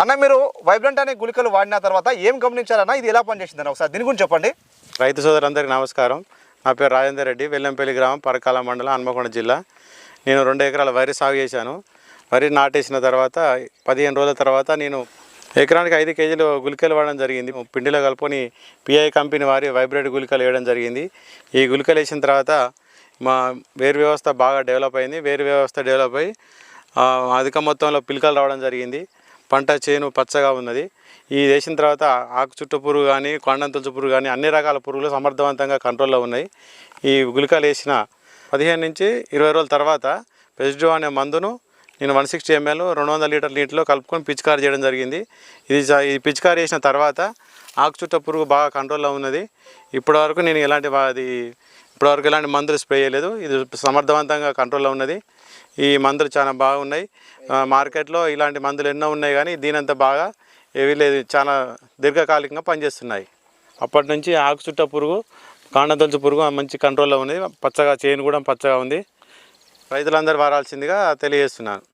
అన్న మీరు వైబ్రెంట్ అనే గుళికలు వాడిన తర్వాత ఏం గమనించారన్న? ఇది ఎలా పనిచేసింది అన్న ఒకసారి దీని గురించి చెప్పండి. రైతు సోదరులందరికీ నమస్కారం. నా పేరు రాజేందర్ రెడ్డి వెల్లంపల్లి గ్రామం పరకాల మండలం హన్మకొండ జిల్లా. నేను రెండు ఎకరాల వరి సాగు చేశాను. వరి నాటేసిన తర్వాత పదిహేను రోజుల తర్వాత నేను ఎకరానికి ఐదు కేజీలు గుళికలు వాడడం జరిగింది. పిండిలో కలుపుకొని పిఐ కంపెనీ వారి వైబ్రేట్ గుళికలు వేయడం జరిగింది. ఈ గుళికలు వేసిన తర్వాత మా వేరు వ్యవస్థ బాగా డెవలప్ అయింది. వేరు వ్యవస్థ డెవలప్ అయ్యి అధిక మొత్తంలో పిలకలు రావడం జరిగింది. పంట చేను పచ్చగా ఉన్నది. ఈ వేసిన తర్వాత ఆకు చుట్టు పురుగు కానీ కొండం తులసి పురుగు కానీ అన్ని రకాల పురుగులు సమర్థవంతంగా కంట్రోల్లో ఉన్నాయి. ఈ గుళికలు వేసిన పదిహేను నుంచి ఇరవై రోజుల తర్వాత పెస్డో అనే మందును నేను వన్ సిక్స్టీ ఎంఎల్ రెండు వందల లీటర్ నీటిలో కలుపుకొని పిచికారి చేయడం జరిగింది. ఇది ఈ పిచికారి చేసిన తర్వాత ఆకు చుట్ట పురుగు బాగా కంట్రోల్లో ఉన్నది. ఇప్పటివరకు నేను ఎలాంటి అది ఇప్పటివరకు ఎలాంటి మందులు స్ప్రే చేయలేదు. ఇది సమర్థవంతంగా కంట్రోల్లో ఉన్నది. ఈ మందులు చాలా బాగున్నాయి. మార్కెట్లో ఇలాంటి మందులు ఎన్నో ఉన్నాయి కానీ దీనంత బాగా ఏవీ లేదు. చాలా దీర్ఘకాలికంగా పనిచేస్తున్నాయి. అప్పటి నుంచి ఆకు చుట్ట పురుగు కాండదొలుచు పురుగు మంచి కంట్రోల్లో ఉంది పచ్చగా చేను కూడా పచ్చగా ఉంది. రైతులందరూ వారాల్సిందిగా తెలియజేస్తున్నాను.